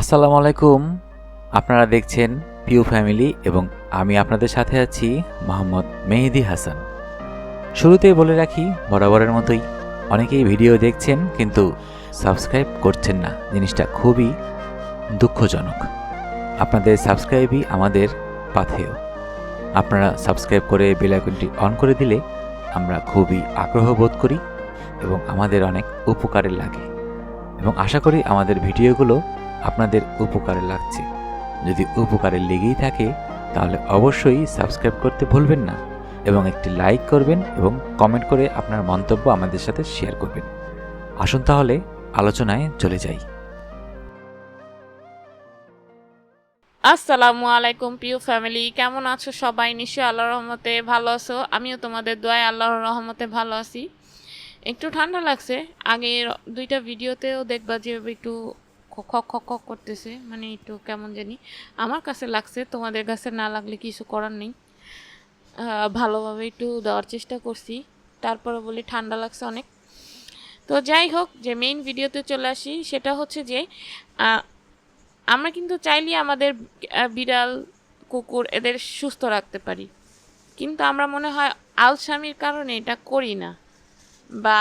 আসসালামু আলাইকুম। আপনারা দেখছেন পিউ ফ্যামিলি এবং আমি আপনাদের সাথে আছি মোহাম্মদ মেহেদি হাসান। শুরুতেই বলে রাখি, বরাবরের মতোই অনেকেই ভিডিও দেখছেন কিন্তু সাবস্ক্রাইব করছেন না। জিনিসটা খুবই দুঃখজনক। আপনাদের সাবস্ক্রাইবই আমাদের পাথেয়। আপনারা সাবস্ক্রাইব করে বেল আইকনটি অন করে দিলে আমরা খুবই আগ্রহ বোধ করি এবং আমাদের অনেক উপকারে লাগে। এবং আশা করি আমাদের ভিডিওগুলো আপনাদের উপকারে লাগছে। যদি উপকারে লেগেই থাকে, তাহলে অবশ্যই সাবস্ক্রাইব করতে ভুলবেন না এবং একটি লাইক করবেন এবং কমেন্ট করে আপনার মন্তব্য আমাদের সাথে শেয়ার করবেন। আসুন তাহলে, আলোচনায় চলে যাই। আসসালামু আলাইকুম, প্রিয় ফ্যামিলি। কেমন আছো সবাই? নিশ্চয়ই আল্লাহর রহমতে ভালো আছো। আমিও তোমাদের দোয়ায় আল্লাহর রহমতে ভালো আছি। একটু ঠান্ডা লাগছে। আগের দুইটা ভিডিওতেও দেখবা যে একটু খক খক খক করতেছে। মানে একটু কেমন জানি। আমার কাছে লাগছে, তোমাদের কাছে না লাগলে কিছু করার নেই। ভালোভাবে একটু দেওয়ার চেষ্টা করছি। তারপরে বলি, ঠান্ডা লাগছে অনেক। তো যাই হোক, যে মেইন ভিডিওতে চলে আসি, সেটা হচ্ছে যে আমরা কিন্তু চাইলেই আমাদের বিড়াল, কুকুর এদের সুস্থ রাখতে পারি। কিন্তু আমরা মনে হয় আলসামির কারণে এটা করি না। বা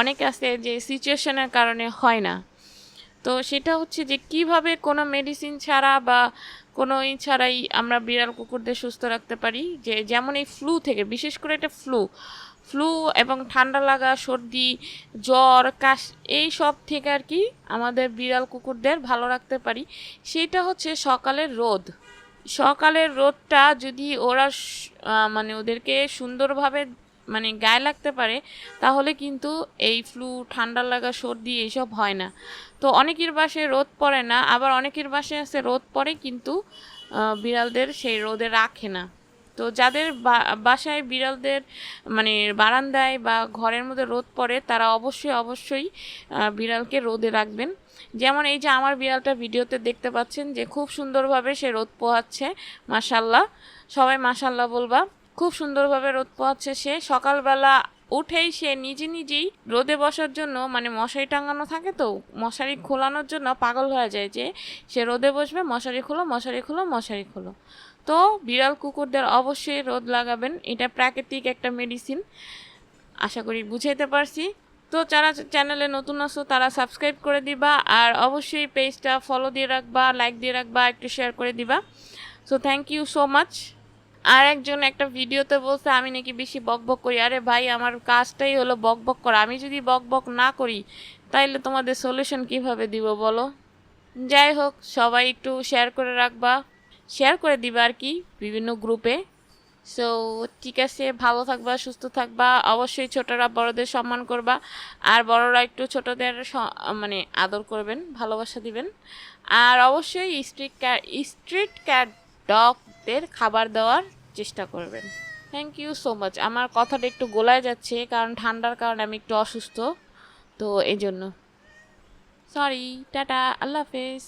অনেক আছে যে সিচুয়েশনের কারণে হয় না। তো সেটা হচ্ছে যে কীভাবে কোনো মেডিসিন ছাড়া বা কোনো ই ছাড়াই আমরা বিড়াল কুকুরদের সুস্থ রাখতে পারি? যে যেমন এই ফ্লু থেকে, বিশেষ করে এটা ফ্লু ফ্লু এবং ঠান্ডা লাগা, সর্দি, জ্বর, কাশ, এই সব থেকে আর কি আমাদের বিড়াল কুকুরদের ভালো রাখতে পারি। সেটা হচ্ছে সকালের রোদ। সকালের রোদটা যদি ওরা মানে ওদেরকে সুন্দরভাবে মানে গায়ে লাগতে পারে, তাহলে কিন্তু এই ফ্লু ঠান্ডা লাগা, সর্দি এইসব হয় না। তো অনেকের বাসায় রোদ পড়ে না, আবার অনেকের বাসায় আছে রোদ পড়ে কিন্তু বিড়ালদের সেই রোদে রাখে না। তো যাদের বাসায় বিড়ালদের মানে বারান্দায় বা ঘরের মধ্যে রোদ পড়ে, তারা অবশ্যই অবশ্যই বিড়ালকে রোদে রাখবেন। যেমন এই যে আমার বিড়ালটা ভিডিওতে দেখতে পাচ্ছেন যে খুব সুন্দরভাবে সে রোদ পোহাচ্ছে মাসাল্লাহ সবাই মাসাল্লাহ বলবা। খুব সুন্দরভাবে রোদ পোহাচ্ছে সে। সকালবেলা উঠেই সে নিজে নিজেই রোদে বসার জন্য মানে মশারি টাঙানো থাকে তো, মশারি খোলানোর জন্য পাগল হয়ে যায় যে, সে রোদে বসবে, মশারি খোলো মশারি খোলো মশারি খোলো। তো বিড়াল কুকুরদের অবশ্যই রোদ লাগাবেন, এটা প্রাকৃতিক একটা মেডিসিন আশা করি বুঝাইতে পারছি। তো যারা চ্যানেলে নতুন আসো তারা সাবস্ক্রাইব করে দিবা, আর অবশ্যই পেজটা ফলো দিয়ে রাখবা লাইক দিয়ে রাখবা, একটু শেয়ার করে দিবা। So thank you so much আর একজন একটা ভিডিওতে বলছে, আমি নাকি বেশি বক বক করি। আরে ভাই, আমার কাজটাই হলো বক বক করা। আমি যদি বক বক না করি, তাইলে তোমাদের সলিউশন কীভাবে দিব বলো? যাই হোক, সবাই একটু শেয়ার করে রাখবা। শেয়ার করে দিবা আর কি, বিভিন্ন গ্রুপে সো ঠিক আছে, ভালো থাকবা, সুস্থ থাকবা। অবশ্যই ছোটরা বড়দের সম্মান করবা। আর বড়রা একটু ছোটদের মানে আদর করবেন, ভালোবাসা দিবেন। আর অবশ্যই স্ট্রিট ক্যাট স্ট্রিট ক্যাট ডগদের খাবার দেওয়ার চেষ্টা করবেন। থ্যাংক ইউ সো মাচ আমার কথাটা একটু গোলায় যাচ্ছে, কারণ ঠান্ডার কারণে আমি একটু অসুস্থ, তো এই জন্য সরি টাটা, আল্লাহ হাফেজ।